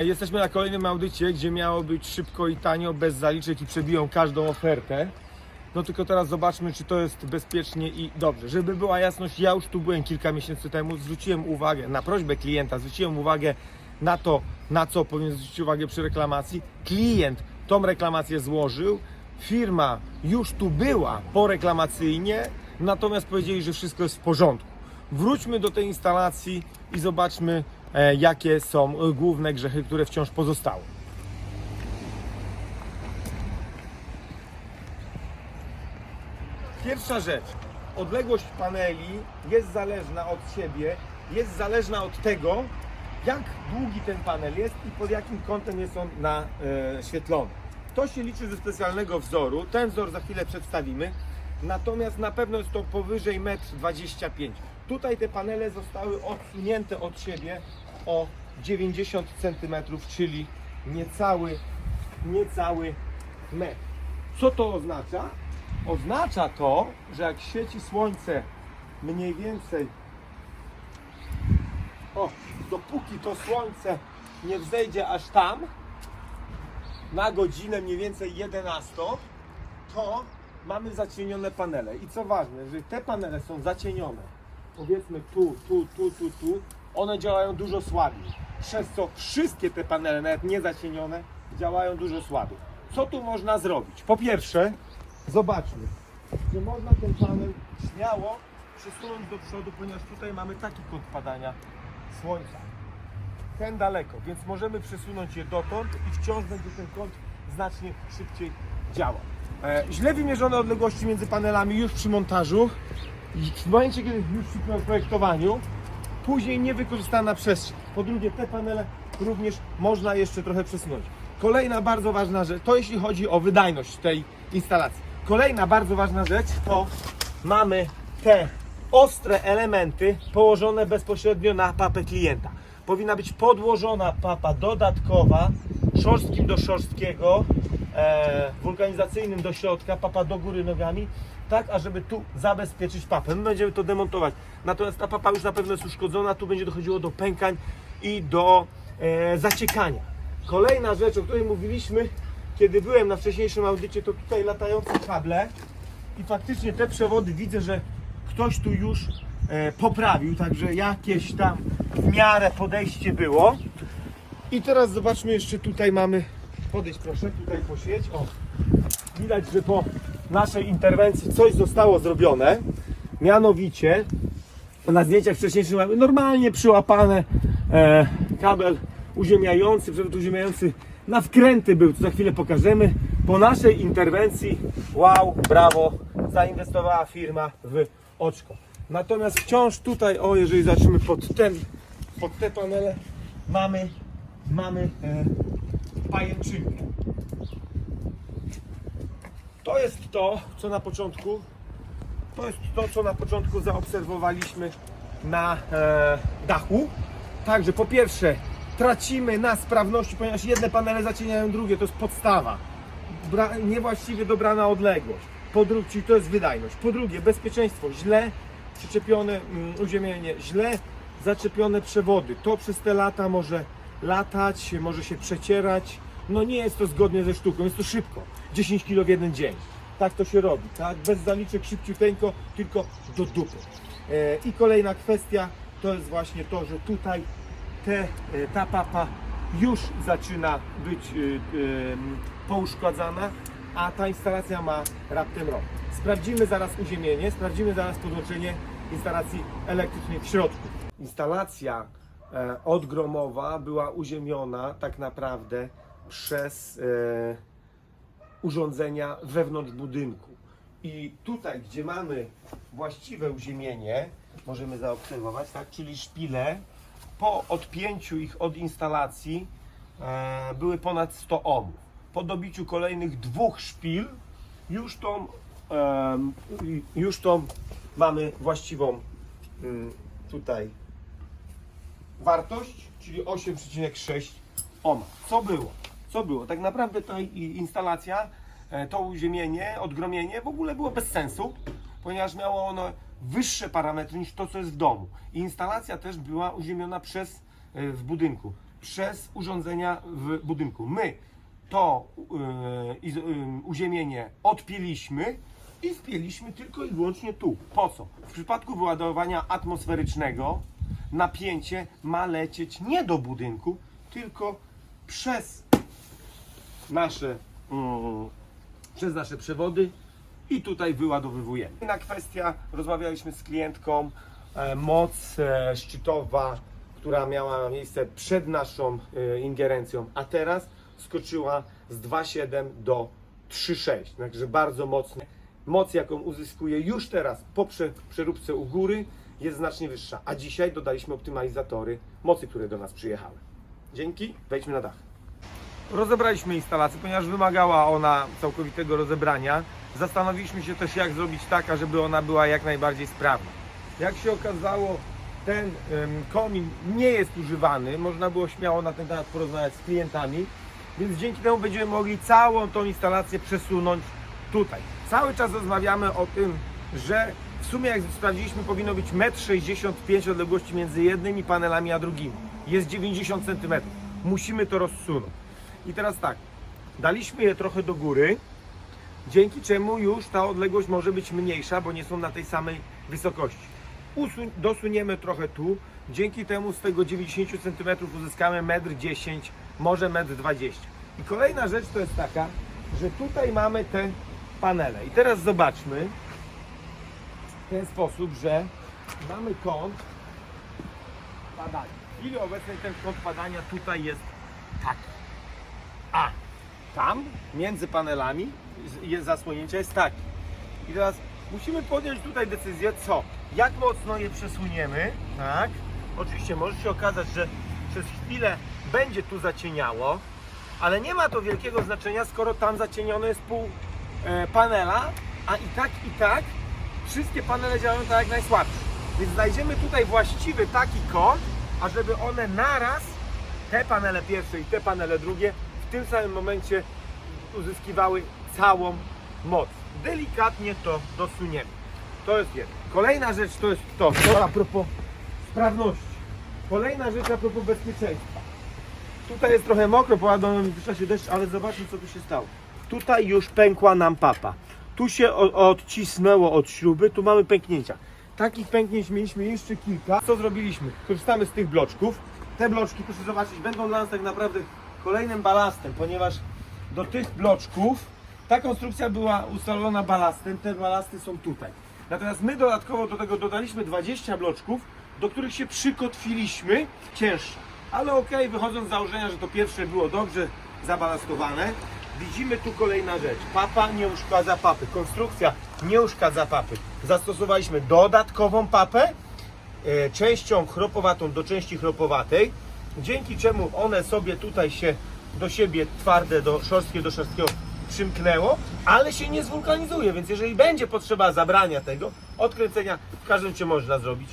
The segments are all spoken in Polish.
Jesteśmy na kolejnym audycie, gdzie miało być szybko i tanio, bez zaliczek i przebiją każdą ofertę. No tylko teraz zobaczmy, czy to jest bezpiecznie i dobrze. Żeby była jasność, ja już tu byłem kilka miesięcy temu, zwróciłem uwagę, na prośbę klienta, zwróciłem uwagę na to, na co powinien zwrócić uwagę przy reklamacji. Klient tą reklamację złożył, firma już tu była poreklamacyjnie, natomiast powiedzieli, że wszystko jest w porządku. Wróćmy do tej instalacji i zobaczmy, jakie są e, główne grzechy, które wciąż pozostały. Pierwsza rzecz. Odległość paneli jest zależna od siebie, jest zależna od tego, jak długi ten panel jest i pod jakim kątem jest on naświetlony. To się liczy ze specjalnego wzoru. Ten wzór za chwilę przedstawimy. Natomiast na pewno jest to powyżej 1,25 m. Tutaj te panele zostały odsunięte od siebie o 90 cm, czyli niecały, niecały metr. Co to oznacza? Oznacza to, że jak świeci słońce mniej więcej o, dopóki to słońce nie wzejdzie aż tam na godzinę mniej więcej 11, to mamy zacienione panele. I co ważne, że te panele są zacienione, powiedzmy tu, tu, tu, tu, tu, one działają dużo słabiej. Przez co wszystkie te panele, nawet nie zacienione, działają dużo słabiej. Co tu można zrobić? Po pierwsze, zobaczmy, że można ten panel śmiało przesunąć do przodu, ponieważ tutaj mamy taki kąt padania słońca. Ten daleko, więc możemy przesunąć je dotąd i wciąż będzie ten kąt znacznie szybciej działał. E, źle wymierzone odległości między panelami już przy montażu w momencie, kiedy już przy projektowaniu, później niewykorzystana przestrzeń. Po drugie, te panele również można jeszcze trochę przesunąć. Kolejna bardzo ważna rzecz, to jeśli chodzi o wydajność tej instalacji. Kolejna bardzo ważna rzecz to mamy te ostre elementy położone bezpośrednio na papę klienta. Powinna być podłożona papa dodatkowa, szorstkim do szorstkiego, e, wulkanizacyjnym do środka, papa do góry nogami, tak ażeby tu zabezpieczyć papę. My będziemy to demontować. Natomiast ta papa już na pewno jest uszkodzona, tu będzie dochodziło do pękań i do e, zaciekania. Kolejna rzecz, o której mówiliśmy, kiedy byłem na wcześniejszym audycie, to tutaj latające kable i faktycznie te przewody widzę, że ktoś tu już e, poprawił, także jakieś tam w miarę podejście było. I teraz zobaczmy jeszcze tutaj mamy, podejdź proszę, tutaj posiedź, o. Widać, że po naszej interwencji coś zostało zrobione, mianowicie na zdjęciach wcześniejszych mamy normalnie przyłapane e, kabel uziemiający, przewód uziemiający na wkręty był, co za chwilę pokażemy. Po naszej interwencji, wow, brawo, zainwestowała firma w oczko. Natomiast wciąż tutaj, o jeżeli zaczniemy pod ten, pod te panele, mamy, mamy e, pajęczynkę. To jest to, co na początku, to jest to, co na początku zaobserwowaliśmy na e, dachu. Także po pierwsze tracimy na sprawności, ponieważ jedne panele zacieniają drugie, to jest podstawa. Bra niewłaściwie dobrana odległość. Po drugie, czyli to jest wydajność. Po drugie, bezpieczeństwo. Źle przyczepione mm, uziemienie, źle zaczepione przewody. To przez te lata może latać, może się przecierać. No nie jest to zgodnie ze sztuką, jest to szybko. 10 kg w jeden dzień. Tak to się robi, tak? Bez zaliczek, szybciuteńko, tylko do dupy. E, I kolejna kwestia to jest właśnie to, że tutaj te, e, ta papa już zaczyna być y, pouszkadzana, a ta instalacja ma raptem rok. Sprawdzimy zaraz uziemienie, sprawdzimy zaraz podłączenie instalacji elektrycznej w środku. Instalacja e, odgromowa była uziemiona tak naprawdę przez e, urządzenia wewnątrz budynku. I tutaj, gdzie mamy właściwe uziemienie, możemy zaobserwować, tak, czyli szpile, po odpięciu ich od instalacji e, były ponad 100 ohmów. Po dobiciu kolejnych dwóch szpil już tą, już tą mamy właściwą mm, tutaj wartość, czyli 8,6 ohma. Co było? Co było? Tak naprawdę ta instalacja, e, to uziemienie, odgromienie w ogóle było bez sensu, ponieważ miało ono wyższe parametry niż to, co jest w domu. I instalacja też była uziemiona przez, e, w budynku, przez urządzenia w budynku. My to yy, uziemienie odpięliśmy i wpięliśmy tylko i wyłącznie tu. Po co? W przypadku wyładowania atmosferycznego napięcie ma lecieć nie do budynku, tylko przez nasze, mm, przez nasze przewody i tutaj wyładowywujemy. Inna kwestia, rozmawialiśmy z klientką, e, moc e, szczytowa, która miała miejsce przed naszą e, ingerencją, a teraz skoczyła z 2,7 do 3,6, także bardzo mocno. Moc, jaką uzyskuje już teraz po prze- przeróbce u góry, jest znacznie wyższa, a dzisiaj dodaliśmy optymalizatory mocy, które do nas przyjechały. Dzięki, wejdźmy na dach. Rozebraliśmy instalację, ponieważ wymagała ona całkowitego rozebrania. Zastanowiliśmy się też, jak zrobić tak, żeby ona była jak najbardziej sprawna. Jak się okazało, ten komin nie jest używany. Można było śmiało na ten temat porozmawiać z klientami, więc dzięki temu będziemy mogli całą tą instalację przesunąć tutaj. Cały czas rozmawiamy o tym, że w sumie, jak sprawdziliśmy, powinno być 1,65 m odległości między jednymi panelami a drugimi. Jest 90 cm. Musimy to rozsunąć. I teraz tak, daliśmy je trochę do góry, dzięki czemu już ta odległość może być mniejsza, bo nie są na tej samej wysokości. Usuń, dosuniemy trochę tu, dzięki temu z tego 90 cm uzyskamy 1,10 m, może 1,20 m. I kolejna rzecz to jest taka, że tutaj mamy te panele. I teraz zobaczmy w ten sposób, że mamy kąt padania. W chwili obecnej ten kąt padania tutaj jest taki. A tam między panelami jest zasłonięcie jest taki. I teraz musimy podjąć tutaj decyzję, co? Jak mocno je przesuniemy, tak? Oczywiście może się okazać, że przez chwilę będzie tu zacieniało, ale nie ma to wielkiego znaczenia, skoro tam zacienione jest pół e, panela, a i tak, i tak wszystkie panele działają tak jak najsłabsze. Więc znajdziemy tutaj właściwy taki kąt, ażeby one naraz, te panele pierwsze i te panele drugie, w tym samym momencie uzyskiwały całą moc. Delikatnie to dosuniemy. To jest jedno. Kolejna rzecz to jest to, to a propos sprawności. Kolejna rzecz a propos bezpieczeństwa. Tutaj jest trochę mokro, poładował w czasie deszcz, ale zobaczmy co tu się stało. Tutaj już pękła nam papa. Tu się odcisnęło od śruby, tu mamy pęknięcia. Takich pęknięć mieliśmy jeszcze kilka. Co zrobiliśmy? Korzystamy z tych bloczków. Te bloczki, proszę zobaczyć, będą dla nas tak naprawdę kolejnym balastem, ponieważ do tych bloczków ta konstrukcja była ustalona balastem, te balasty są tutaj. Natomiast my dodatkowo do tego dodaliśmy 20 bloczków, do których się przykotwiliśmy, cięższe. Ale okej, wychodząc z założenia, że to pierwsze było dobrze zabalastowane, widzimy tu kolejna rzecz. Papa nie uszkadza papy. Konstrukcja nie uszkadza papy. Zastosowaliśmy dodatkową papę, e, częścią chropowatą do części chropowatej, dzięki czemu one sobie tutaj się do siebie twarde, do szorstkie do szorstkiego przymknęło, ale się nie zwulkanizuje, więc jeżeli będzie potrzeba zabrania tego, odkręcenia w każdym cię można zrobić.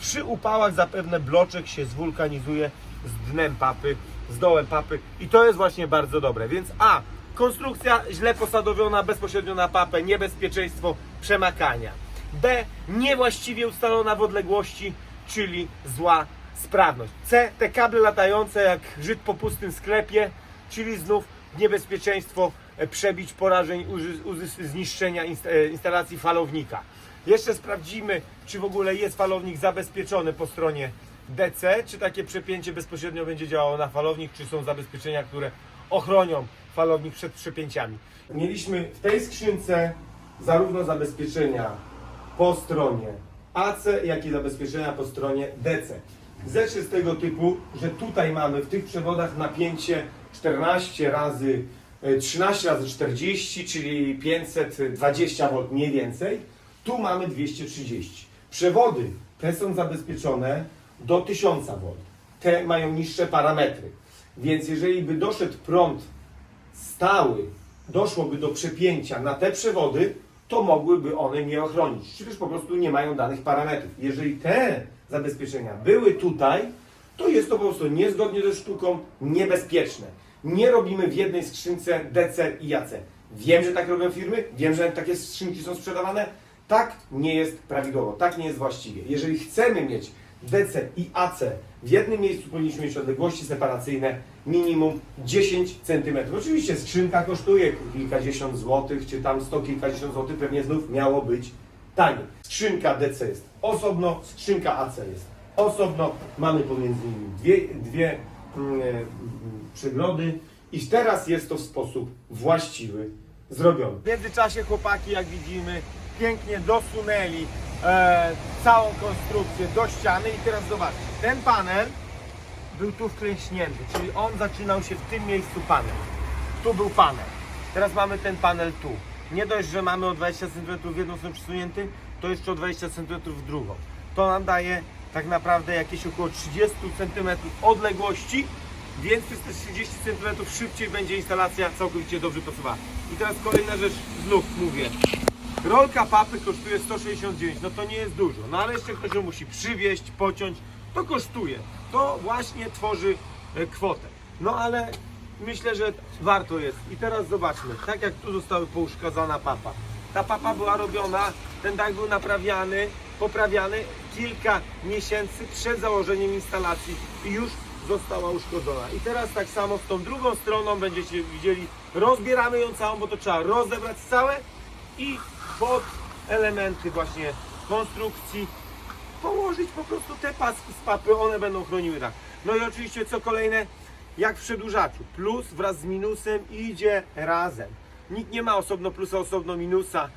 Przy upałach zapewne bloczek się zwulkanizuje z dnem papy, z dołem papy i to jest właśnie bardzo dobre. Więc A. Konstrukcja źle posadowiona bezpośrednio na papę, niebezpieczeństwo przemakania. B. Niewłaściwie ustalona w odległości, czyli zła sprawność. C. Te kable latające jak Żyd po pustym sklepie, czyli znów niebezpieczeństwo e, przebić, porażeń, zniszczenia e, instalacji falownika. Jeszcze sprawdzimy, czy w ogóle jest falownik zabezpieczony po stronie DC, czy takie przepięcie bezpośrednio będzie działało na falownik, czy są zabezpieczenia, które ochronią falownik przed przepięciami. Mieliśmy w tej skrzynce zarówno zabezpieczenia po stronie AC, jak i zabezpieczenia po stronie DC. Rzecz jest tego typu, że tutaj mamy w tych przewodach napięcie 14 razy e, 13 razy 40, czyli 520 V mniej więcej. Tu mamy 230. Przewody te są zabezpieczone do 1000 V. Te mają niższe parametry. Więc jeżeli by doszedł prąd stały, doszłoby do przepięcia na te przewody, to mogłyby one nie ochronić, czy też po prostu nie mają danych parametrów. Jeżeli te zabezpieczenia były tutaj, to jest to po prostu niezgodnie ze sztuką, niebezpieczne. Nie robimy w jednej skrzynce DC i AC. Wiem, że tak robią firmy, wiem, że takie skrzynki są sprzedawane. Tak nie jest prawidłowo, tak nie jest właściwie. Jeżeli chcemy mieć DC i AC w jednym miejscu powinniśmy mieć odległości separacyjne minimum 10 cm. Oczywiście skrzynka kosztuje kilkadziesiąt złotych, czy tam sto kilkadziesiąt złotych, pewnie znów miało być taniej. Skrzynka DC jest osobno, skrzynka AC jest osobno, mamy pomiędzy nimi dwie, dwie mm, e, mm, przeglody i teraz jest to w sposób właściwy zrobiony. W międzyczasie chłopaki, jak widzimy, pięknie dosunęli e, całą konstrukcję do ściany i teraz zobaczcie, ten panel był tu wklęśnięty, czyli on zaczynał się w tym miejscu panel. Tu był panel. Teraz mamy ten panel tu. Nie dość, że mamy o 20 cm w jedną stronę przesunięty, to jeszcze o 20 cm w drugą. To nam daje tak naprawdę jakieś około 30 cm odległości, więc przez te 30 cm szybciej będzie instalacja całkowicie dobrze pracowała. I teraz kolejna rzecz, znów mówię. Rolka papy kosztuje 169, no to nie jest dużo. No ale jeszcze ktoś ją musi przywieźć, pociąć, to kosztuje. To właśnie tworzy e, kwotę. No ale myślę, że warto jest. I teraz zobaczmy, tak jak tu została pouszkadzana papa. Ta papa była robiona, ten dach był naprawiany, poprawiany kilka miesięcy przed założeniem instalacji i już została uszkodzona. I teraz tak samo z tą drugą stroną będziecie widzieli, rozbieramy ją całą, bo to trzeba rozebrać całe i pod elementy właśnie konstrukcji położyć po prostu te paski z papy, one będą chroniły tak. No i oczywiście co kolejne, jak w przedłużaczu, plus wraz z minusem idzie razem. Nikt nie ma osobno plusa, osobno minusa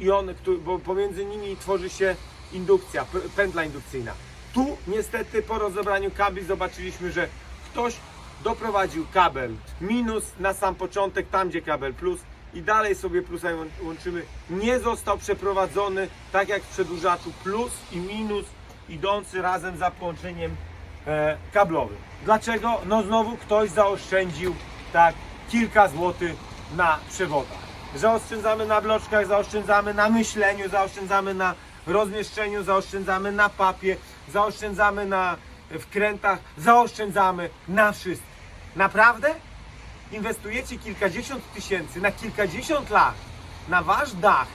i on, bo pomiędzy nimi tworzy się indukcja, pętla indukcyjna. Tu niestety po rozebraniu kabli zobaczyliśmy, że ktoś doprowadził kabel minus na sam początek, tam gdzie kabel plus i dalej sobie plusa łą- łączymy. Nie został przeprowadzony tak jak w przedłużaczu plus i minus idący razem za połączeniem e, kablowym. Dlaczego? No znowu ktoś zaoszczędził tak kilka złotych na przewodach. Zaoszczędzamy na bloczkach, zaoszczędzamy na myśleniu, zaoszczędzamy na rozmieszczeniu, zaoszczędzamy na papie, zaoszczędzamy na wkrętach, zaoszczędzamy na wszystkim. Naprawdę? Inwestujecie kilkadziesiąt tysięcy na kilkadziesiąt lat na wasz dach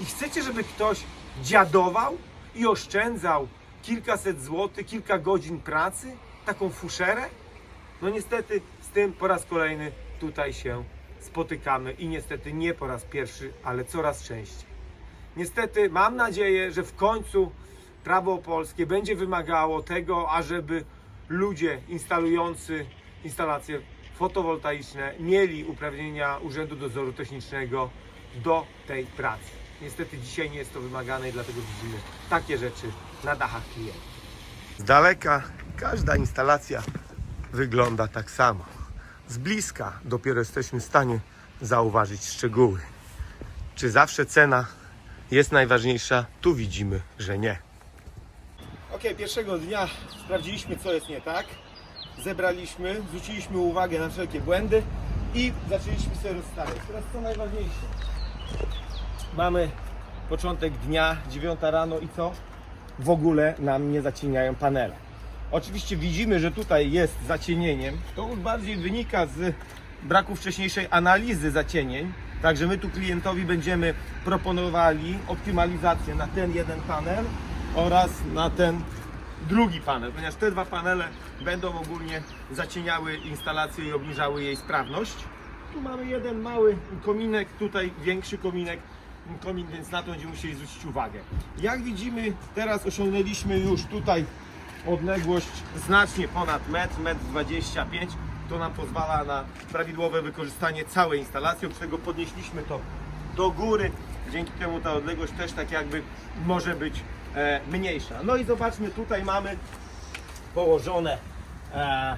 i chcecie, żeby ktoś dziadował i oszczędzał kilkaset złotych, kilka godzin pracy? Taką fuszerę? No niestety z tym po raz kolejny tutaj się spotykamy i niestety nie po raz pierwszy, ale coraz częściej. Niestety mam nadzieję, że w końcu prawo polskie będzie wymagało tego, ażeby ludzie instalujący instalacje fotowoltaiczne mieli uprawnienia Urzędu Dozoru Technicznego do tej pracy. Niestety dzisiaj nie jest to wymagane i dlatego widzimy takie rzeczy na dachach klientów. Z daleka każda instalacja wygląda tak samo. Z bliska dopiero jesteśmy w stanie zauważyć szczegóły. Czy zawsze cena jest najważniejsza? Tu widzimy, że nie. Ok, pierwszego dnia sprawdziliśmy, co jest nie tak. Zebraliśmy, zwróciliśmy uwagę na wszelkie błędy i zaczęliśmy sobie rozstawiać. Teraz co najważniejsze. Mamy początek dnia, 9 rano i co? W ogóle nam nie zacieniają panele. Oczywiście widzimy, że tutaj jest zacienieniem. To już bardziej wynika z braku wcześniejszej analizy zacienień. Także my tu klientowi będziemy proponowali optymalizację na ten jeden panel oraz na ten drugi panel, ponieważ te dwa panele będą ogólnie zacieniały instalację i obniżały jej sprawność. Tu mamy jeden mały kominek, tutaj większy kominek, komin, więc na to będziemy musieli zwrócić uwagę. Jak widzimy, teraz osiągnęliśmy już tutaj odległość znacznie ponad metr, metr 25. To nam pozwala na prawidłowe wykorzystanie całej instalacji. Oprócz tego podnieśliśmy to do góry. Dzięki temu ta odległość też tak jakby może być e, mniejsza. No i zobaczmy, tutaj mamy położone e,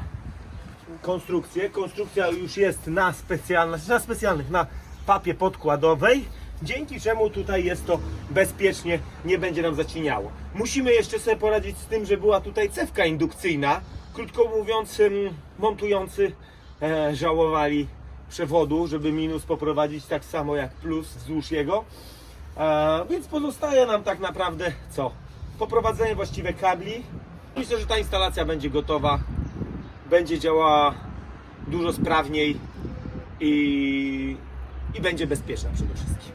konstrukcję. Konstrukcja już jest na specjalnych, na specjalnych, na papie podkładowej, dzięki czemu tutaj jest to bezpiecznie, nie będzie nam zaciniało. Musimy jeszcze sobie poradzić z tym, że była tutaj cewka indukcyjna. Krótko mówiąc, montujący e, żałowali przewodu, żeby minus poprowadzić tak samo jak plus wzdłuż jego. Więc pozostaje nam tak naprawdę co? Poprowadzenie właściwe kabli. Myślę, że ta instalacja będzie gotowa będzie działała dużo sprawniej i, i będzie bezpieczna przede wszystkim.